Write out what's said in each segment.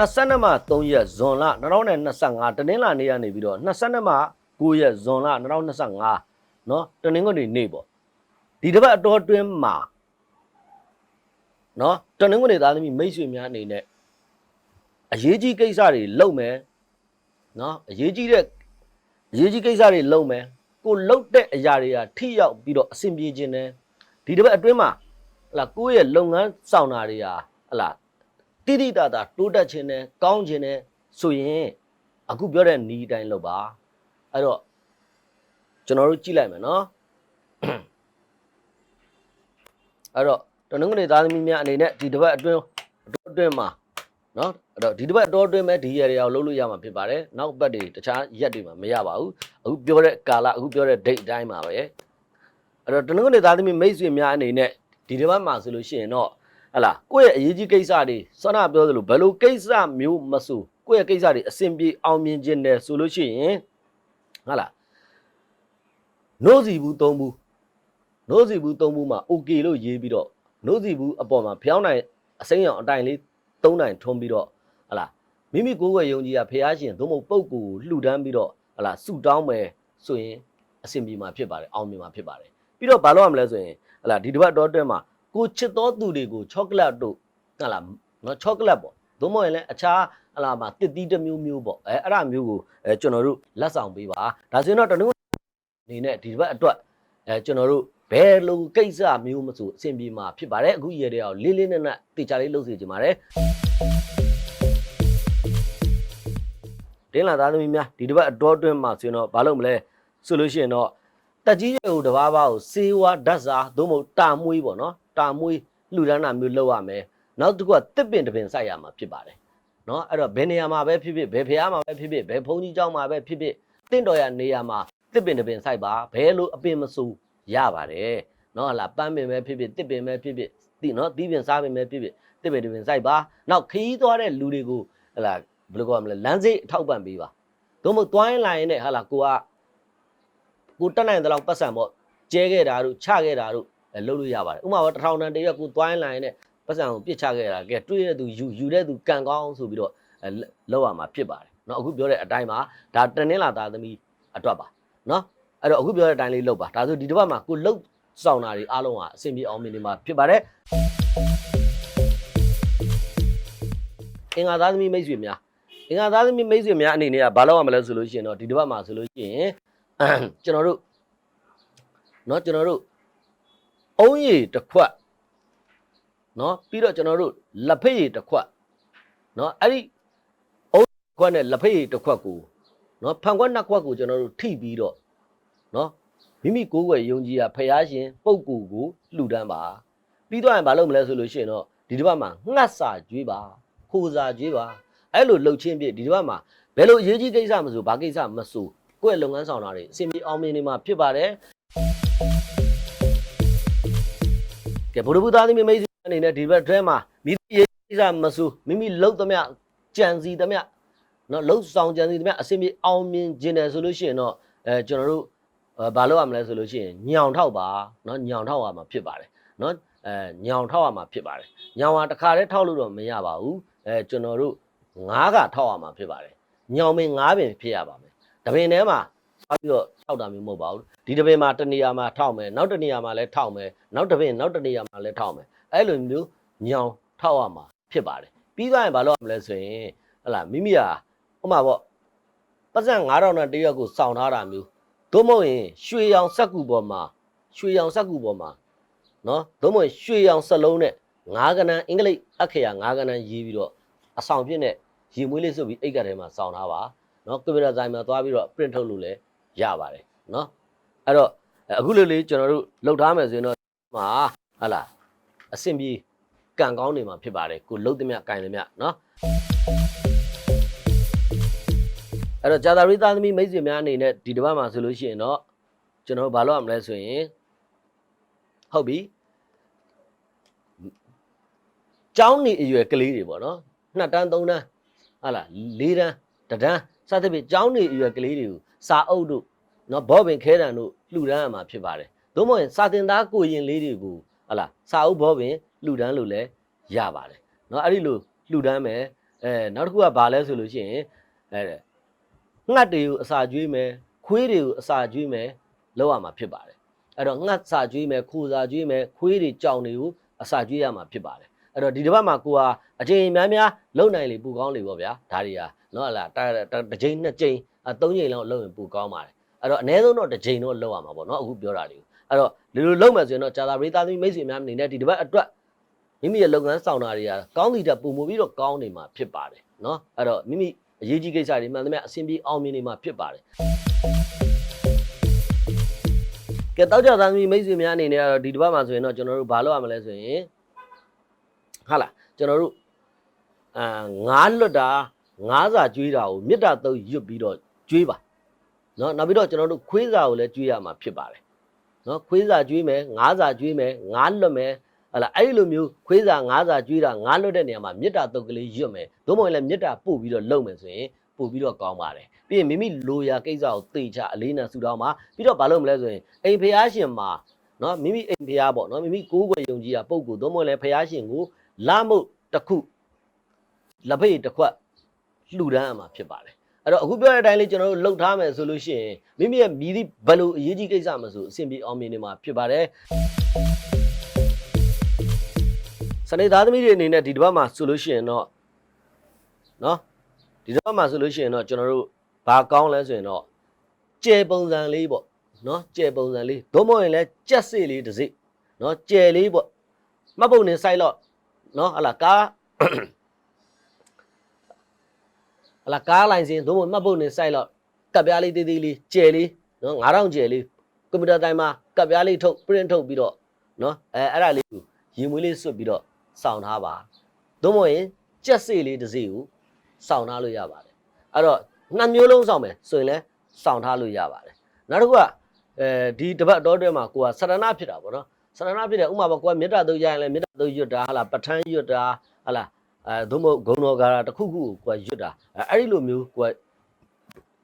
22မှ3ရက်ဇွန်လ2025တနင်္လာနေ့ကနေပြီးတော့22မှ9ရက်ဇွန်လ2025เนาะတနင်္ဂနွေနေ့ပေါ့ဒီတစ်ပတ်အတော်တွင်းမှာเนาะတနင်္ဂနွေသားသမီးမိတ်ဆွေများအနေနဲ့အရေးကြီးကိစ္စတွေလုပ်မယ်เนาะအရေးကြီးတဲ့အရေးကြီးကိစ္စတွေလုပ်မယ်ကိုလှုပ်တဲ့အရာတွေကထိရောက်ပြီးတော့အဆင်ပြေခြင်းတယ်ဒီတစ်ပတ်အတွင်းမှာဟလာကိုယ့်ရဲ့လုပ်ငန်းဆောင်တာတွေဟာဟလာ တိတိတတာတိုးတက်ခြင်းနဲ့ကောင်းခြင်းနဲ့ဆိုရင်အခုပြောတဲ့နီးတိုင်းလုပ်ပါအဲ့တော့ကျွန်တော်တို့ကြည့်လိုက်မယ်နော်အဲ့တော့တနင်္ဂနွေသားသမီးများအနေနဲ့ဒီတစ်ပတ်အတွင်းအတွင်းမှာနော်အဲ့တော့ဒီတစ်ပတ်အတွင်းမှာဒီရတွေအောင်လုပ်လို့ရမှာဖြစ်ပါတယ်နောက်ပတ်တွေတခြားရက်တွေမှာမရပါဘူးအခုပြောတဲ့ကာလအခုပြောတဲ့ date အတိုင်းပါပဲအဲ့တော့တနင်္ဂနွေသားသမီးမိတ်ဆွေများအနေနဲ့ဒီတစ်ပတ်မှာဆိုလို့ရှိရင်တော့ ဟလာကိုယ့်ရဲ့အရေးကြီးကိစ္စတွေစနပြောသလိုဘယ်လိုကိစ္စမျိုးမဆိုကိုယ့်ရဲ့ကိစ္စတွေအဆင်ပြေအောင်မြင်ခြင်းတယ်ဆိုလို့ရှိရင်ဟလာနိုးစီဘူးသုံးဘူးနိုးစီဘူးသုံးဘူးမှာ okay လို့ရေးပြီးတော့နိုးစီဘူးအပေါ်မှာဖျောင်းနိုင်အစိမ်းရောင်အတိုင်လေးသုံးနိုင်ထုံးပြီးတော့ဟလာမိမိကိုယ်ကိုယ်ယုံကြည်ရဖះရှင်သို့မဟုတ်ပုံကိုယ်လှူဒန်းပြီးတော့ဟလာဆူတောင်းမယ်ဆိုရင်အဆင်ပြေမှာဖြစ်ပါတယ်အောင်မြင်မှာဖြစ်ပါတယ်ပြီးတော့ဘာလို့ရမလဲဆိုရင်ဟလာဒီတစ်ပတ်တော့အတွင်းမှာ ကိုချစ်တော်သူတွေကိုချောကလက်တို့ဟလာနော်ချောကလက်ပေါ့သို့မဟုတ်ရင်လည်းအခြားဟလာမှာတစ်သီးတစ်မျိုးမျိုးပေါ့အဲအဲ့ဒါမျိုးကိုအဲကျွန်တော်တို့လက်ဆောင်ပေးပါဒါဆိုရင်တော့တနင်္ဂနွေအနေနဲ့ဒီဘက်အတွက်အဲကျွန်တော်တို့ဘယ်လိုကိစ္စမျိုးမဆိုအဆင်ပြေမှာဖြစ်ပါတယ်အခုရေတွေအောင်လေးလေးနက်နက်တေချာလေးလုပ်စီချင်ပါတယ်တင်းလာသားသမီးများဒီတစ်ပတ်အတော်အတွင်းမှာဆိုရင်တော့ဘာလုပ်မလဲဆိုလို့ရှိရင်တော့တက်ကြီးရုပ်တစ်ပါးပါးကိုစေဝါဓာတ်စာသို့မဟုတ်တာမွေးပေါ့နော် တာမွေးလှူဒန်းတာမျိုးလုပ်ရမယ်နောက်တစ်ခုကတစ်ပင်တစ်ပင်စိုက်ရမှာဖြစ်ပါတယ်နော်အဲ့တော့ဘယ်နေရာမှာပဲဖြစ်ဖြစ်ဘယ်ဖျားမှာပဲဖြစ်ဖြစ်ဘယ်ဘုန်းကြီးကျောင်းမှာပဲဖြစ်ဖြစ်တင့်တော်ရနေရာမှာတစ်ပင်တစ်ပင်စိုက်ပါဘယ်လိုအပင်မဆိုရပါတယ်နော်ဟလာပန်းပင်ပဲဖြစ်ဖြစ်တစ်ပင်ပဲဖြစ်ဖြစ်ဒီနော်သီးပင်စားပင်ပဲဖြစ်ဖြစ်တစ်ပင်တစ်ပင်စိုက်ပါနောက်ခရီးသွားတဲ့လူတွေကိုဟလာဘယ်လိုကောမလဲလမ်းစိတ်အထောက်ပံ့ပေးပါသို့မဟုတ်တွိုင်းလာရင်လည်းဟာလာကိုကကိုတက်နိုင်တဲ့လောက်ပတ်စံပေါ့ကျဲခဲ့တာတို့ချခဲ့တာတို့အဲ လုပ်လို့ရပါတယ်ဥပမာတော့တစ်ထောင်တန်တရက်ကိုတွိုင်းလာရင်လည်းပတ်စံကိုပြစ်ချခဲ့တာကဲတွေးတဲ့သူယူယူတဲ့သူကန်ကောင်းဆိုပြီးတော့အဲလောက်ရမှာဖြစ်ပါတယ်เนาะအခုပြောတဲ့အတိုင်းပါဒါတနင်္လာသားသမီးအတွက်ပါเนาะအဲ့တော့အခုပြောတဲ့အတိုင်းလေးလုပ်ပါဒါဆိုဒီတစ်ပတ်မှာကိုလှုပ်ဆောင်တာတွေအားလုံးကအဆင်ပြေအောင်မြင်နေမှာဖြစ်ပါတယ်အင်္ဂါသားသမီးမိတ်ဆွေများအင်္ဂါသားသမီးမိတ်ဆွေများအနေနဲ့ကဘာလုပ်ရမလဲဆိုလို့ရှိရင်တော့ဒီတစ်ပတ်မှာဆိုလို့ရှိရင်ကျွန်တော်တို့เนาะကျွန်တော်တို့ အုံးရည်တစ်ခွက်နော်ပြီးတော့ကျွန်တော်တို့လက်ဖက်ရည်တစ်ခွက်နော်အဲ့ဒီအုံးခွက်နဲ့လက်ဖက်ရည်တစ်ခွက်ကိုနော်ဖန်ခွက်နှစ်ခွက်ကိုကျွန်တော်တို့ထိပြီးတော့နော်မိမိကိုယ်ွယ်ယုံကြည်ရာဖရာရှင်ပုပ်ကိုကိုလှူဒန်းပါပြီးတော့ရင်ဘာလုပ်မလဲဆိုလို့ရှိရင်တော့ဒီတစ်ပတ်မှာငှက်စာကြွေးပါခိုစာကြွေးပါအဲ့လိုလှုပ်ချင်းပြဒီတစ်ပတ်မှာဘယ်လိုအရေးကြီးကိစ္စမဆိုဘာကိစ္စမဆိုကိုယ့်ရဲ့လုပ်ငန်းဆောင်တာတွေအစီအမီအောင်မြင်နေမှာဖြစ်ပါတယ် ကဲဘုရားဘုသားသမီးမိတ်ဆွေအနေနဲ့ဒီဘက်ထဲမှာမိမိရေးကိစ္စမဆိုမိမိလှုပ်သမျှကြံစီသမျှနော်လှုပ်ဆောင်ကြံစီသမျှအစီအမီအောင်မြင်ခြင်းတယ်ဆိုလို့ရှိရင်တော့အဲကျွန်တော်တို့ဘာလုပ်ရမလဲဆိုလို့ရှိရင်ညောင်ထောက်ပါနော်ညောင်ထောက်ရမှာဖြစ်ပါတယ်နော်အဲညောင်ထောက်ရမှာဖြစ်ပါတယ်ညောင်ဟာတစ်ခါတည်းထောက်လို့တော့မရပါဘူးအဲကျွန်တော်တို့ငါးကထောက်ရမှာဖြစ်ပါတယ်ညောင်ပင်ငါးပင်ဖြစ်ရပါမယ်တပင်ထဲမှာသွား ပြီးတော့ထောက်တာမျိုးမဟုတ်ပါဘူးဒီတပင်မှာတစ်နေရာမှာထောက်မယ်နောက်တစ်နေရာမှာလည်းထောက်မယ်နောက်တပင်နောက်တစ်နေရာမှာလည်းထောက်မယ်အဲ့လိုမျိုးညောင်ထောက်ရမှာဖြစ်ပါတယ်ပြီးသွားရင်ဘာလုပ်ရမလဲဆိုရင်ဟလာမိမိဟာဥပမာပေါ့ပတ်စံ9000နဲ့တရက်ကိုစောင့်ထားတာမျိုးသို့မဟုတ်ရင်ရွှေရောင်စက်ကူပေါ်မှာရွှေရောင်စက်ကူပေါ်မှာနော်သို့မဟုတ်ရွှေရောင်စလုံးနဲ့ငါးကနန်းအင်္ဂလိပ်အခရာငါးကနန်းရေးပြီးတော့အဆောင်ပြည့်နဲ့ရေမွေးလေးစုပ်ပြီးအိတ်ကထဲမှာစောင့်ထားပါနော်ကွန်ပျူတာဆိုင်မှာသွားပြီးတော့ print ထုတ်လို့လည်း ရပါတယ်နော်အဲ့တော့အခုလိုလေးကျွန်တော်တို့လုပ်ထားမယ်ဆိုရင်တော့မှာဟာလာအဆင်ပြေကံကောင်းနေမှာဖြစ်ပါတယ်ကိုလှုပ်သမျှကင်သမျှနော်အဲ့တော့ဂျာတာရိသားသမီးမိတ်ဆွေများအနေနဲ့ဒီတစ်ပတ်မှာဆိုလို့ရှိရင်တော့ကျွန်တော်တို့ဘာလုပ်ရမလဲဆိုရင်ဟုတ်ပြီကျောင်းနေအရွယ်ကလေးတွေပေါ့နော်နှစ်တန်းသုံးတန်းဟာလားလေးတန်းတစ်တန်း စသဖြင့်ကျောင်းနေအရွယ်ကလေးတွေကိုစာအုပ်တို့နော်ဘောပင်ခဲတံတို့လှူဒန်းရမှာဖြစ်ပါတယ်သို့မဟုတ်ရင်စာတင်သားကိုရင်လေးတွေကိုဟာလားစာအုပ်ဘောပင်လှူဒန်းလို့လည်းရပါတယ်နော်အဲ့ဒီလိုလှူဒန်းမယ်အဲနောက်တစ်ခုကဘာလဲဆိုလို့ရှိရင်အဲငှက်တွေကိုအစာကျွေးမယ်ခွေးတွေကိုအစာကျွေးမယ်လောက်ရမှာဖြစ်ပါတယ်အဲ့တော့ငှက်စာကျွေးမယ်ခိုစာကျွေးမယ်ခွေးတွေကြောင်တွေကိုအစာကျွေးရမှာဖြစ်ပါတယ် အဲ့တော့ဒီတစ်ပတ်မှာကိုကအချိန်များများလုံနိုင်လေပူကောင်းလေပေါ့ဗျာဒါတွေဟာနော်ဟလာတစ်ချိန်နှစ်ချိန်အဲသုံးချိန်လောက်လုံရင်ပူကောင်းပါတယ်အဲ့တော့အနည်းဆုံးတော့တစ်ချိန်တော့လုံရမှာပေါ့နော်အခုပြောတာလေးကိုအဲ့တော့ဒီလိုလုံမယ်ဆိုရင်တော့ဂျာတာပရိသတ်သမီးမိတ်ဆွေများအနေနဲ့ဒီတစ်ပတ်အတွက်မိမိရဲ့လုပ်ငန်းဆောင်တာတွေကကောင်းသီတက်ပုံမူပြီးတော့ကောင်းနေမှာဖြစ်ပါတယ်နော်အဲ့တော့မိမိအရေးကြီးကိစ္စတွေမှန်သမျှအဆင်ပြေအောင်မြင်နေမှာဖြစ်ပါတယ်ကဲတောက်ကြသားသမီးမိတ်ဆွေများအနေနဲ့ကတော့ဒီတစ်ပတ်မှာဆိုရင်တော့ကျွန်တော်တို့ဘာလုပ်ရမလဲဆိုရင် ဟာလားကျွန်တော်တို့အာငားလွတ်တာငားစာကျွေးတာကိုမေတ္တာသုတ်ရွတ်ပြီးတော့ကျွေးပါနော်နောက်ပြီးတော့ကျွန်တော်တို့ခွေးစာကိုလည်းကျွေးရမှာဖြစ်ပါတယ်နော်ခွေးစာကျွေးမယ်ငားစာကျွေးမယ်ငားလွတ်မယ်ဟလာအဲ့လိုမျိုးခွေးစာငားစာကျွေးတာငားလွတ်တဲ့နေရာမှာမေတ္တာသုတ်ကလေးရွတ်မယ်သို့မဟုတ်လည်းမေတ္တာပို့ပြီးတော့လုပ်မယ်ဆိုရင်ပို့ပြီးတော့ကောင်းပါတယ်ပြီးရင်မိမိလိုရာကိစ္စကိုသိချအလေးနဲ့ဆူတောင်းပါပြီးတော့ဘာလုပ်မလဲဆိုရင်အိမ်ဖျားရှင်မှာနော်မိမိအိမ်ဖျားပေါ့နော်မိမိကိုးကွယ်ယုံကြည်ရာပုံကိုယ်သို့မဟုတ်လည်းဖျားရှင်ကို လာမုတ်တစ်ခုလက်ဖိတ်တစ်ခွက်လှူဒန်းရမှာဖြစ်ပါတယ်အဲ့တော့အခုပြောတဲ့အတိုင်းလေးကျွန်တော်တို့လှုပ်ထားမယ်ဆိုလို့ရှိရင်မိမိရဲ့မြည်သည့်ဘယ်လိုအရေးကြီးကိစ္စမဆိုအဆင်ပြေအောင်မြင်နေမှာဖြစ်ပါတယ်စနေသားသမီးတွေအနေနဲ့ဒီတစ်ပတ်မှာဆိုလို့ရှိရင်တော့နော်ဒီတစ်ပတ်မှာဆိုလို့ရှိရင်တော့ကျွန်တော်တို့ဘာကောင်းလဲဆိုရင်တော့ကျဲပုံစံလေးပေါ့နော်ကျဲပုံစံလေးသို့မဟုတ်ရင်လည်းကြက်စေလေးတစ်စိနော်ကျဲလေးပေါ့မှတ်ပုံနေစိုက်တော့ နော်ဟလာကားဟလာကားလိုင်းစင်သို့မဟုတ်မှတ်ပုံနေစိုက်တော့ကပ်ပြားလေးသေးသေးလေးကျဲလေးနော်9000ကျဲလေးကွန်ပျူတာတိုင်းမှာကပ်ပြားလေးထုတ် print ထုတ်ပြီးတော့နော်အဲအဲ့ဒါလေးကိုရင်မွေးလေးစွတ်ပြီးတော့စောင်းထားပါသို့မဟုတ်ရင်ကြက်စေလေးတစ်စီကိုစောင်းထားလို့ရပါတယ်အဲ့တော့နှစ်မျိုးလုံးစောင်းမယ်ဆိုရင်လည်းစောင်းထားလို့ရပါတယ်နောက်တစ်ခုကအဲဒီတပတ်တော်တွဲမှာကိုကစရဏဖြစ်တာပေါ့နော် စရဏဖြစ်တယ်ဥမာပေါ့ကိုကမေတ္တာတုတ်ရရင်လည်းမေတ္တာတုတ်ရွတ်တာဟာလားပဋ္ဌာန်းရွတ်တာဟာလားအဲသို့မဟုတ်ဂုဏတော်ကာရတစ်ခုခုကိုကိုကရွတ်တာအဲအဲ့ဒီလိုမျိုးကိုက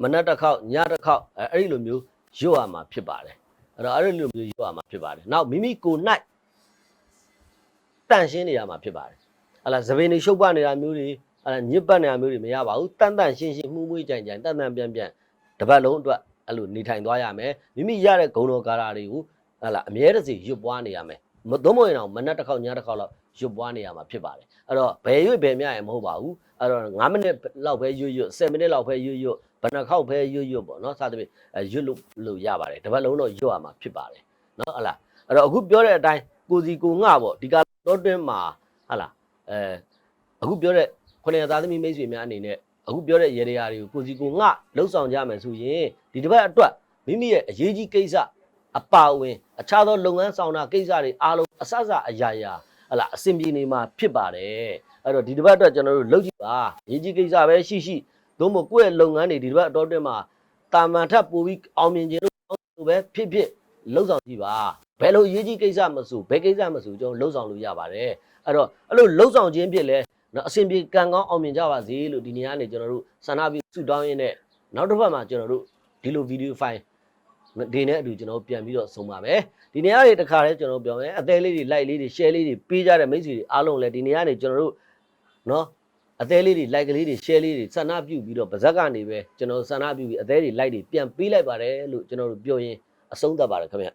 မနက်တစ်ခေါက်ညတစ်ခေါက်အဲအဲ့ဒီလိုမျိုးရွတ်ရမှာဖြစ်ပါတယ်အဲ့တော့အဲ့ဒီလိုမျိုးရွတ်ရမှာဖြစ်ပါတယ်နောက်မိမိကိုယ်၌တန့်ရှင်းနေရမှာဖြစ်ပါတယ်ဟလာသပင်တွေရှုပ်ပနေတာမျိုးတွေဟလာညစ်ပတ်နေတာမျိုးတွေမရပါဘူးတန့်တန့်ရှင်းရှင်းမှုမှုကြိုင်ကြိုင်တန့်တန့်ပြန်ပြန်တစ်ပတ်လုံးအတွက်အဲ့လိုနေထိုင်သွားရမယ်မိမိရတဲ့ဂုဏ်တော်ကာရတွေကို ဟလာအမြဲတစေရွတ်ပွားနေရမယ်မသုံးမဝင်အောင်မနက်တစ်ခေါက်ညတစ်ခေါက်လောက်ရွတ်ပွားနေရမှာဖြစ်ပါတယ်အဲ့တော့ဘယ်ရွတ်ဘယ်မြရမဟုတ်ပါဘူးအဲ့တော့9မိနစ်လောက်ပဲရွတ်ရွတ်10မိနစ်လောက်ပဲရွတ်ရွတ်ဘယ်နှခေါက်ပဲရွတ်ရွတ်ပေါ့နော်စသဖြင့်အဲရွတ်လို့လို့ရပါတယ်တစ်ပတ်လုံးတော့ရွတ်ရမှာဖြစ်ပါတယ်နော်ဟလာအဲ့တော့အခုပြောတဲ့အတိုင်းကိုစီကိုငှပေါ့ဒီကတော့တွင်းမှာဟာလားအဲအခုပြောတဲ့ခုနှစ်သားသမီးမိတ်ဆွေများအနေနဲ့အခုပြောတဲ့ရေရာတွေကိုကိုစီကိုငှလှုပ်ဆောင်ကြမယ်ဆိုရင်ဒီတစ်ပတ်အတွက်မိမိရဲ့အရေးကြီးကိစ္စ အပါအဝင်အခြားသောလုပ်ငန်းဆောင်တာကိစ္စတွေအားလုံးအစအစအရာရာဟလာအဆင်ပြေနေမှာဖြစ်ပါတယ်အဲ့တော့ဒီတစ်ပတ်အတွက်ကျွန်တော်တို့လုပ်ကြည့်ပါအရေးကြီးကိစ္စပဲရှိရှိသို့မဟုတ်ကိုယ့်ရဲ့လုပ်ငန်းတွေဒီတစ်ပတ်အတော်တွင်းမှာတာမန်ထပ်ပို့ပြီးအောင်မြင်ခြင်းလို့ပဲဖြစ်ဖြစ်လှုပ်ဆောင်ကြည့်ပါဘယ်လိုအရေးကြီးကိစ္စမဆိုဘယ်ကိစ္စမဆိုကျွန်တော်လှုပ်ဆောင်လို့ရပါတယ်အဲ့တော့အဲ့လိုလှုပ်ဆောင်ခြင်းဖြစ်လဲနော်အစဉ်ပြေကံကောင်းအောင်မြင်ကြပါစေလို့ဒီနေ့ကနေကျွန်တော်တို့ဆန္ဒပြုဆုတောင်းရင်းနဲ့နောက်တစ်ပတ်မှာကျွန်တော်တို့ဒီလိုဗီဒီယိုဖိုင် ဒီနဲ့အတူကျွန်တော်ပြန်ပြီးတော့ဆုံးပါမယ်ဒီနေ့ကနေတခါလဲကျွန်တော်ပြောမယ်အသေးလေးတွေ like လေးတွေ share လေးတွေပေးကြတဲ့မိတ်ဆွေတွေအားလုံးလည်းဒီနေ့ကနေကျွန်တော်တို့နော်အသေးလေးတွေ like ကလေးတွေ share လေးတွေဆန္ဒပြုပြီးတော့ဗဇက်ကနေပဲကျွန်တော်ဆန္ဒပြုပြီးအသေးတွေ like တွေပြန်ပေးလိုက်ပါတယ်လို့ကျွန်တော်တို့ပြောရင်းအဆုံးသတ်ပါတယ်ခင်ဗျ